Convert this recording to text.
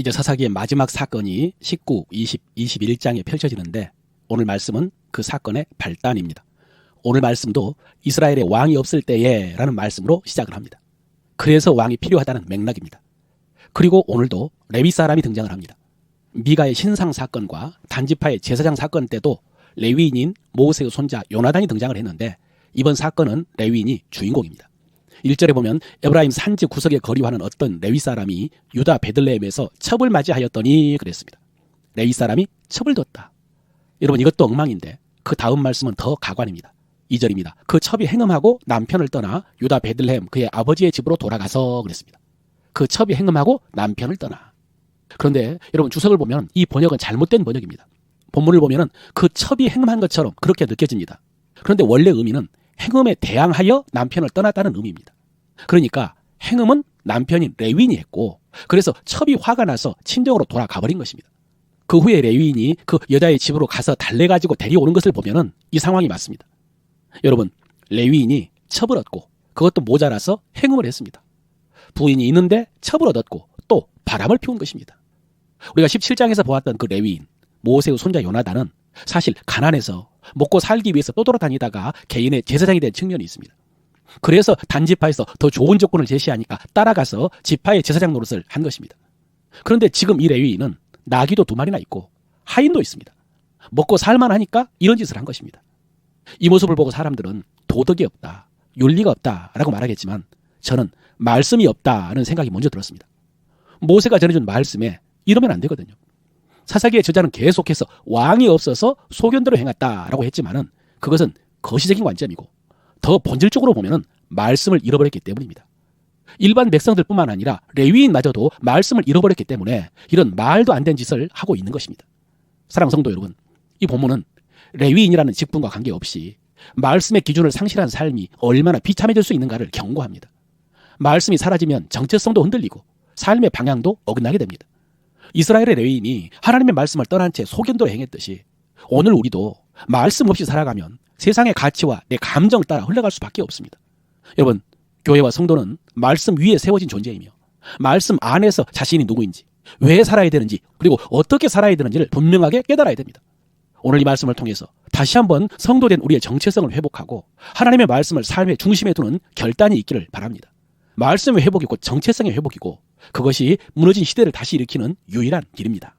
이제 사사기의 마지막 사건이 19, 20, 21장에 펼쳐지는데 오늘 말씀은 그 사건의 발단입니다. 오늘 말씀도 이스라엘의 왕이 없을 때에 라는 말씀으로 시작을 합니다. 그래서 왕이 필요하다는 맥락입니다. 그리고 오늘도 레위 사람이 등장을 합니다. 미가의 신상 사건과 단지파의 제사장 사건 때도 레위인인 모세의 손자 요나단이 등장을 했는데 이번 사건은 레위인이 주인공입니다. 1절에 보면 에브라임 산지 구석에 거류하는 어떤 레위 사람이 유다 베들레헴에서 첩을 맞이하였더니 그랬습니다. 레위 사람이 첩을 뒀다. 여러분 이것도 엉망인데 그 다음 말씀은 더 가관입니다. 2절입니다. 그 첩이 행음하고 남편을 떠나 유다 베들레헴 그의 아버지의 집으로 돌아가서 그랬습니다. 그 첩이 행음하고 남편을 떠나. 그런데 여러분 주석을 보면 이 번역은 잘못된 번역입니다. 본문을 보면은 그 첩이 행음한 것처럼 그렇게 느껴집니다. 그런데 원래 의미는 행음에 대항하여 남편을 떠났다는 의미입니다. 그러니까 행음은 남편인 레윈이 했고 그래서 첩이 화가 나서 친정으로 돌아가 버린 것입니다. 그 후에 레위인이 그 여자의 집으로 가서 달래 가지고 데려오는 것을 보면은 이 상황이 맞습니다. 여러분, 레위인이 첩을 얻고 그것도 모자라서 행음을 했습니다. 부인이 있는데 첩을 얻었고 또 바람을 피운 것입니다. 우리가 17장에서 보았던 그 레위인, 모세의 손자 요나단은 사실 가난해서 먹고 살기 위해서 떠돌아다니다가 개인의 제사장이 된 측면이 있습니다. 그래서 단지파에서 더 좋은 조건을 제시하니까 따라가서 지파의 제사장 노릇을 한 것입니다. 그런데 지금 이 레위인은 나귀도 두 마리나 있고 하인도 있습니다. 먹고 살만하니까 이런 짓을 한 것입니다. 이 모습을 보고 사람들은 도덕이 없다, 윤리가 없다라고 말하겠지만 저는 말씀이 없다는 생각이 먼저 들었습니다. 모세가 전해준 말씀에 이러면 안 되거든요. 사사기의 저자는 계속해서 왕이 없어서 소견대로 행했다라고 했지만은 그것은 거시적인 관점이고 더 본질적으로 보면은 말씀을 잃어버렸기 때문입니다. 일반 백성들뿐만 아니라 레위인마저도 말씀을 잃어버렸기 때문에 이런 말도 안 된 짓을 하고 있는 것입니다. 사랑 성도 여러분, 이 본문은 레위인이라는 직분과 관계없이 말씀의 기준을 상실한 삶이 얼마나 비참해질 수 있는가를 경고합니다. 말씀이 사라지면 정체성도 흔들리고 삶의 방향도 어긋나게 됩니다. 이스라엘의 레위인이 하나님의 말씀을 떠난 채 소견도로 행했듯이 오늘 우리도 말씀 없이 살아가면 세상의 가치와 내 감정 따라 흘러갈 수밖에 없습니다. 여러분, 교회와 성도는 말씀 위에 세워진 존재이며 말씀 안에서 자신이 누구인지 왜 살아야 되는지 그리고 어떻게 살아야 되는지를 분명하게 깨달아야 됩니다. 오늘 이 말씀을 통해서 다시 한번 성도된 우리의 정체성을 회복하고 하나님의 말씀을 삶의 중심에 두는 결단이 있기를 바랍니다. 말씀의 회복이고 정체성의 회복이고 그것이 무너진 시대를 다시 일으키는 유일한 길입니다.